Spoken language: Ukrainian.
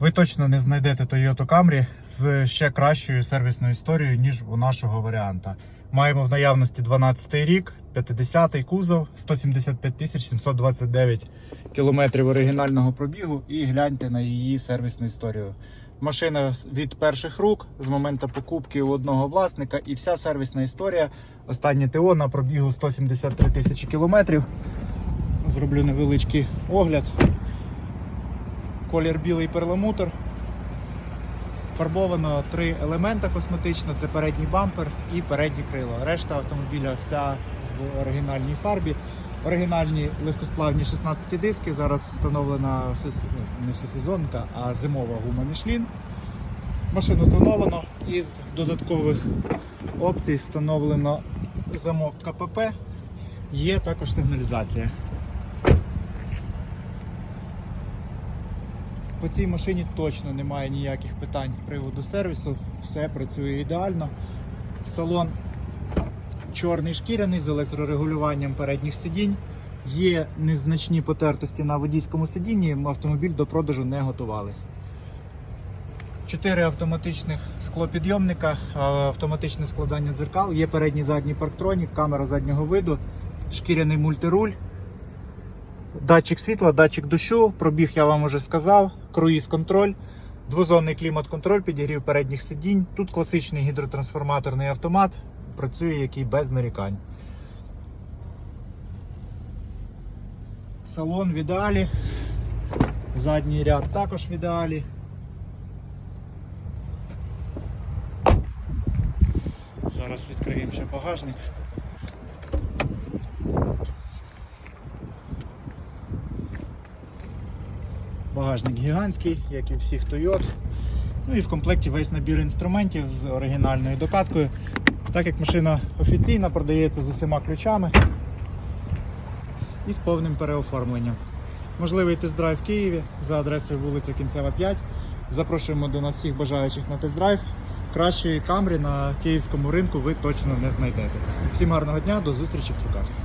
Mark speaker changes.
Speaker 1: ви точно не знайдете Toyota Camry з ще кращою сервісною історією, ніж у нашого варіанта. Маємо в наявності 12 рік, 50-й кузов, 175 тисяч 729 кілометрів оригінального пробігу і гляньте на її сервісну історію. Машина від перших рук з моменту покупки у одного власника і вся сервісна історія. Останнє ТО на пробігу 173 тисячі кілометрів. Зроблю невеличкий огляд. Колір білий перламутр. Фарбовано три елемента косметично: це передній бампер і передні крило. Решта автомобіля вся в оригінальній фарбі. Оригінальні легкосплавні 16 диски. Зараз встановлена ну, не всесезонка, а зимова гума Michelin. Машину тоновано. Із додаткових опцій встановлено замок КПП. Є також сигналізація. По цій машині точно немає ніяких питань з приводу сервісу. Все працює ідеально. Салон чорний шкіряний з електрорегулюванням передніх сидінь. Є незначні потертості на водійському сидінні. Автомобіль до продажу не готували. Чотири автоматичних склопідйомника, автоматичне складання дзеркал, є передній задній парктронік, камера заднього виду, шкіряний мультируль, датчик світла, датчик дощу, пробіг я вам уже сказав, круїз контроль, двозонний клімат-контроль, підігрів передніх сидінь. Тут класичний гідротрансформаторний автомат, працює який без нарікань. Салон в ідеалі, задній ряд також в ідеалі. Зараз відкриємо ще багажник. Багажник гігантський, як і всіх Toyota. Ну і в комплекті весь набір інструментів з оригінальною докаткою. Так як машина офіційна, продається з усіма ключами і з повним переоформленням. Можливий тест-драйв в Києві за адресою вулиця Кінцева 5. Запрошуємо до нас всіх бажаючих на тест-драйв. Кращої камри на київському ринку ви точно не знайдете. Всім гарного дня, до зустрічі в Трукарсі.